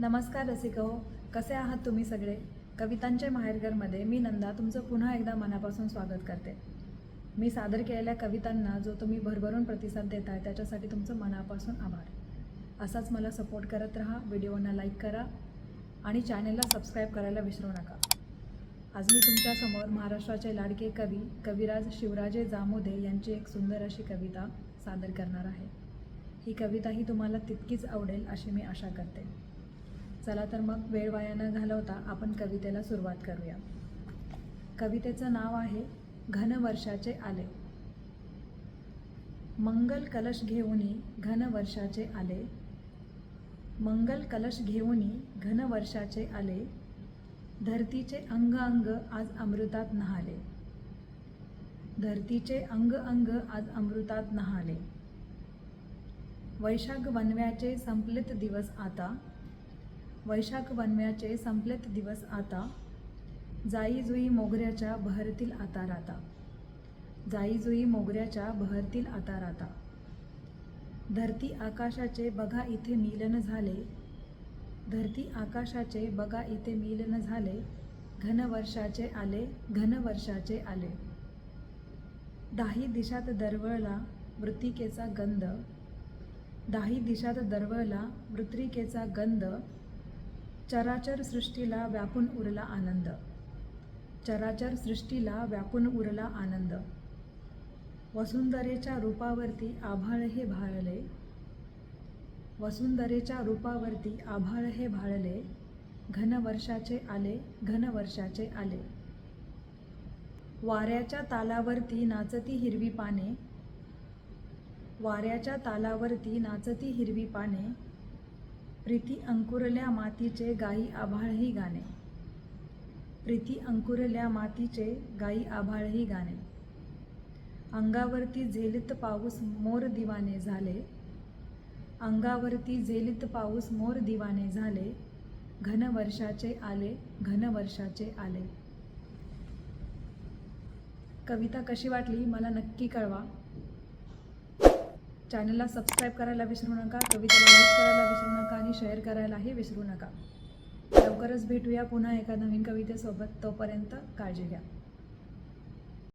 नमस्कार रसिको कसे आहात तुम्ही सगळे? कवितांच्या माहेरघरमध्ये मी नंदा तुमचं पुन्हा एकदा मनापासून स्वागत करते. मी सादर केलेल्या कवितांना जो तुम्ही भरभरून प्रतिसाद देताय त्याच्यासाठी तुमचं मनापासून आभार. असाच मला सपोर्ट करत राहा व्हिडिओना लाईक करा आणि चॅनेलला सबस्क्राईब करायला विसरू नका. आज मी तुमच्यासमोर महाराष्ट्राचे लाडके कवी कविराज शिवराजे जामोदे यांची एक सुंदर अशी कविता सादर करणार आहे. ही कविता ही तुम्हाला तितकीच आवडेल अशी मी आशा करते. चला तर मग वेळ वाया न घालवता आपण कवितेला सुरुवात करूया. कवितेचं नाव आहे घनवर्षाचे आले. मंगल कलश घेऊनी घनवर्षाचे आले. मंगल कलश घेऊनी घनवर्षाचे आले. धरतीचे अंग अंग आज अमृतात नहाले. धरतीचे अंग अंग आज अमृतात नहाले. वैशाख वनव्याचे संपलेत दिवस आता. वैशाख वनव्याचे संपलेत दिवस आता. जाई जुई मोगऱ्याच्या बहरतील आता राता. जाई जुई मोगऱ्याच्या बहरतील आता राता. धरती आकाशाचे बघा इथे मिलन झाले. धरती आकाशाचे बघा इथे मिलन झाले. घनवर्षाचे आले घनवर्षाचे आले. दाही दिशात दरवळला मृतिकेचा गंध. दाही दिशात दरवळला मृत्रिकेचा गंध. चराचर सृष्टीला व्यापून उरला आनंद. चराचर सृष्टीला व्यापून उरला आनंद. वसुंधरेच्या रूपावरती आभाळ हे भाळले. वसुंधरेच्या रूपावरती आभाळ हे भाळले. घनवर्षाचे आले घनवर्षाचे आले. वाऱ्याच्या तालावरती नाचती हिरवी पाने. वाऱ्याच्या तालावरती नाचती हिरवी पाने. प्रीती अंकुरल्या मातीचे गाई आभाळही गाणे. प्रीती अंकुरल्या मातीचे गाई आभाळही गाणे. अंगावरती झेलित पाऊस मोर दिवाने झाले. अंगावरती झेलित पाऊस मोर दिवाने झाले. घनवर्षाचे आले घनवर्षाचे आले. कविता कशी वाटली? मला नक्की कळवा. चॅनलला सबस्क्राईब करायला विसरू नका कवितेला लाईक करायला विसरू नका आणि शेअर करायलाही विसरू नका. लवकरच भेटूया पुन्हा एका नवीन कवितेसोबत. तोपर्यंत काळजी घ्या.